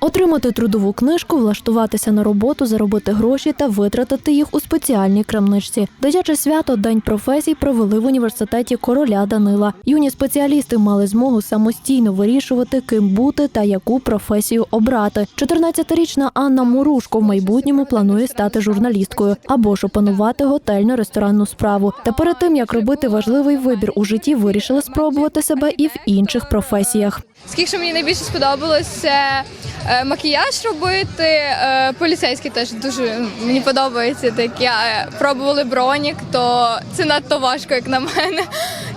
Отримати трудову книжку, влаштуватися на роботу, заробити гроші та витратити їх у спеціальній крамничці. Дитяче свято День професій провели в університеті короля Данила. Юні спеціалісти мали змогу самостійно вирішувати, ким бути та яку професію обрати. 14-річна Анна Мурушко в майбутньому планує стати журналісткою або ж опанувати готельно-ресторанну справу. Та перед тим як робити важливий вибір у житті, вирішила спробувати себе і в інших професіях. Скільки мені найбільше е, макіяж робити. Е, поліцейський теж дуже мені подобається. Так я е, пробували бронік, то це надто важко, як на мене.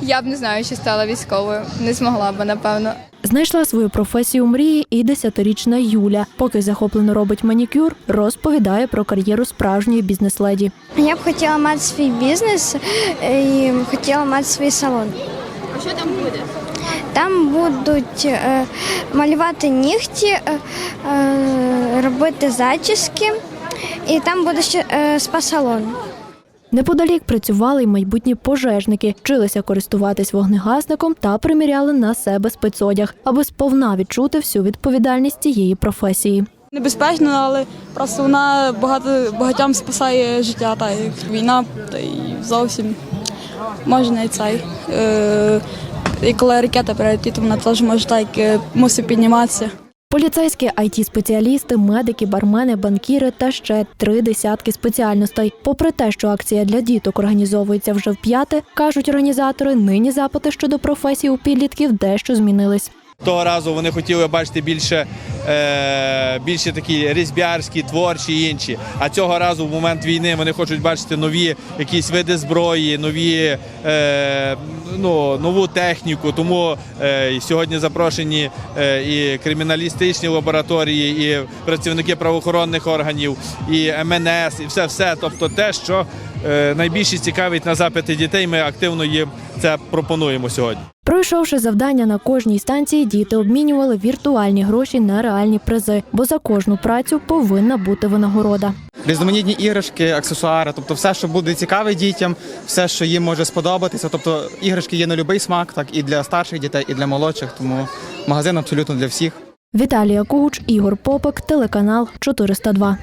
Я б не знаю, чи стала військовою. Не змогла б, напевно. Знайшла свою професію мрії і десятирічна Юля. Поки захоплено робить манікюр, розповідає про кар'єру справжньої бізнес-леді. Я б хотіла мати свій бізнес е, і хотіла мати свій салон. А що там буде? Там будуть е, малювати нігті, е, е, робити зачіски, і там буде ще е, спа-салон. Неподалік працювали й майбутні пожежники, вчилися користуватись вогнегасником та приміряли на себе спецодяг, аби сповна відчути всю відповідальність цієї професії. Небезпечно, але просто вона багато багатьом спасає життя, та як війна, та й зовсім може не цей. Е, і коли ракета прилетить, вона теж може так е, мусить підніматися. Поліцейські it спеціалісти медики, бармени, банкіри та ще три десятки спеціальностей. Попри те, що акція для діток організовується вже вп'яте, кажуть організатори, нині запити щодо професії у підлітків дещо змінились. Того разу вони хотіли бачити більше, більше такі різбярські, творчі і інші. А цього разу, в момент війни, вони хочуть бачити нові якісь види зброї, нові, е, ну, нову техніку. Тому е, сьогодні запрошені е, і криміналістичні лабораторії, і працівники правоохоронних органів, і МНС, і все, все. Тобто те, що е, найбільше цікавить на запити дітей, ми активно їм це пропонуємо сьогодні. Пройшовши завдання на кожній станції, діти обмінювали віртуальні гроші на реальні призи, бо за кожну працю повинна бути винагорода. різноманітні іграшки, аксесуари, тобто все, що буде цікаве дітям, все, що їм може сподобатися. Тобто іграшки є на будь-який смак, так і для старших дітей, і для молодших. Тому магазин абсолютно для всіх. Віталія Кугуч, Ігор Попик, телеканал 402.